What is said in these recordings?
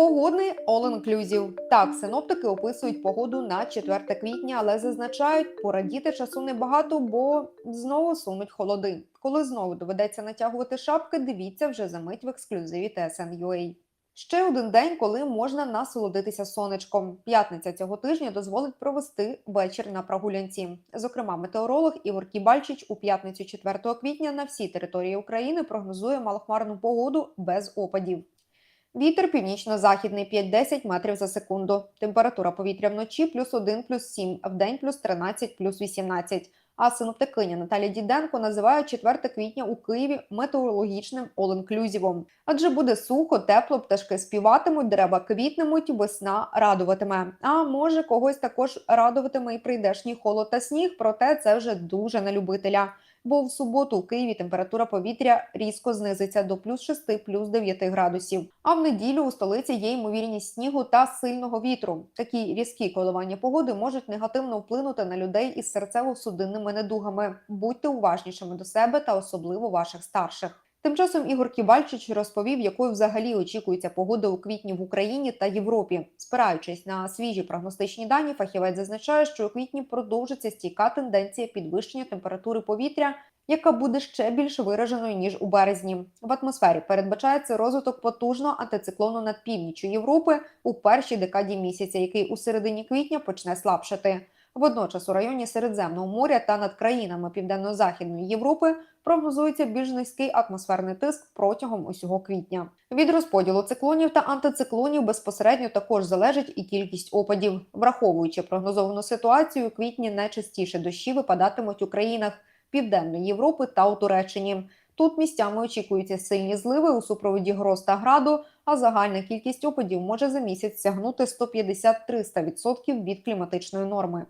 Погодний all-inclusive. Так, синоптики описують погоду на 4 квітня, але зазначають, порадіти часу небагато, бо знову сунуть холоди. Коли знову доведеться натягувати шапки, дивіться вже за мить в ексклюзиві TSN.ua. Ще один день, коли можна насолодитися сонечком. П'ятниця цього тижня дозволить провести вечір на прогулянці. Зокрема, метеоролог Ігор Кібальчич у п'ятницю 4 квітня на всій території України прогнозує малохмарну погоду без опадів. Вітер північно-західний 5-10 метрів за секунду. Температура повітря вночі плюс 1, плюс 7, а вдень плюс 13, плюс 18. А синоптикиня Наталя Діденко називає 4 квітня у Києві метеорологічним all-inclusive. Адже буде сухо, тепло, пташки співатимуть, дерева квітнемуть, весна радуватиме. А може когось також радуватиме і прийдешній холод та сніг, проте це вже дуже на любителя. Бо в суботу у Києві температура повітря різко знизиться до плюс 6, плюс 9 градусів. А в неділю у столиці є ймовірність снігу та сильного вітру. Такі різкі коливання погоди можуть негативно вплинути на людей із серцево-судинними недугами. Будьте уважнішими до себе та особливо ваших старших. Тим часом Ігор Ківальчич розповів, якою взагалі очікується погода у квітні в Україні та Європі. Спираючись на свіжі прогностичні дані, фахівець зазначає, що у квітні продовжиться стійка тенденція підвищення температури повітря, яка буде ще більш вираженою ніж у березні. В атмосфері передбачається розвиток потужного антициклону над північчю Європи у першій декаді місяця, який у середині квітня почне слабшати. Водночас у районі Середземного моря та над країнами Південно-Західної Європи прогнозується більш низький атмосферний тиск протягом усього квітня. Від розподілу циклонів та антициклонів безпосередньо також залежить і кількість опадів. Враховуючи прогнозовану ситуацію, у квітні найчастіше дощі випадатимуть у країнах Південної Європи та у Туреччині. Тут місцями очікуються сильні зливи у супроводі гроз та граду, а загальна кількість опадів може за місяць сягнути 150-300% від кліматичної норми.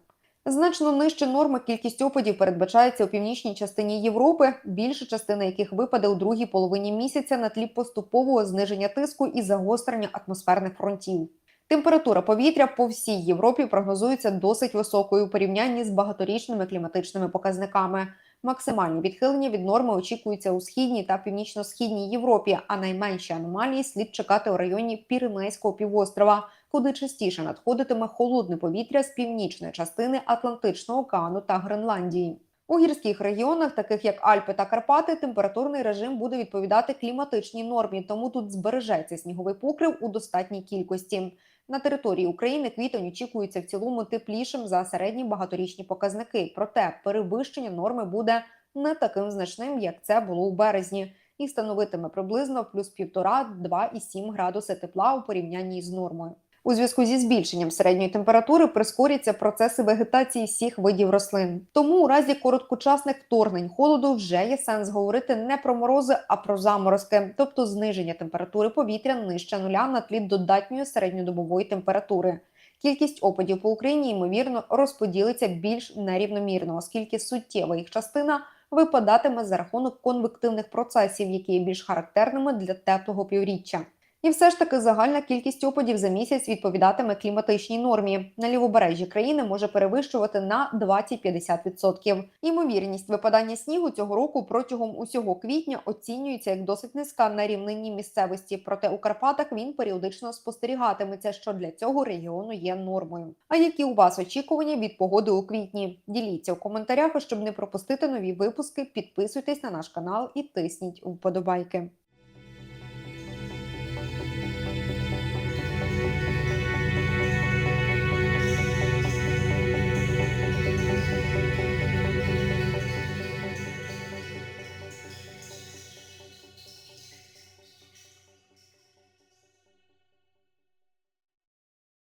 Значно нижче норми кількість опадів передбачається у північній частині Європи, більша частина яких випаде у другій половині місяця на тлі поступового зниження тиску і загострення атмосферних фронтів. Температура повітря по всій Європі прогнозується досить високою у порівнянні з багаторічними кліматичними показниками. Максимальні відхилення від норми очікуються у східній та північно-східній Європі, а найменші аномалії слід чекати у районі Піренейського півострова, куди частіше надходитиме холодне повітря з північної частини Атлантичного океану та Гренландії. У гірських регіонах, таких як Альпи та Карпати, температурний режим буде відповідати кліматичній нормі, тому тут збережеться сніговий покрив у достатній кількості. На території України квітень очікується в цілому теплішим за середні багаторічні показники. Проте перевищення норми буде не таким значним, як це було у березні, і становитиме приблизно плюс 1,5-2,7 градуси тепла у порівнянні з нормою. У зв'язку зі збільшенням середньої температури прискоряться процеси вегетації всіх видів рослин. Тому у разі короткочасних вторгнень холоду вже є сенс говорити не про морози, а про заморозки, тобто зниження температури повітря нижче нуля на тлі додатньої середньодобової температури. Кількість опадів по Україні ймовірно розподілиться більш нерівномірно, оскільки суттєва їх частина випадатиме за рахунок конвективних процесів, які є більш характерними для теплого півріччя. І все ж таки загальна кількість опадів за місяць відповідатиме кліматичній нормі. На лівобережжі країни може перевищувати на 20-50%. Імовірність випадання снігу цього року протягом усього квітня оцінюється як досить низька на рівнині місцевості. Проте у Карпатах він періодично спостерігатиметься, що для цього регіону є нормою. А які у вас очікування від погоди у квітні? Діліться у коментарях, щоб не пропустити нові випуски. Підписуйтесь на наш канал і тисніть вподобайки.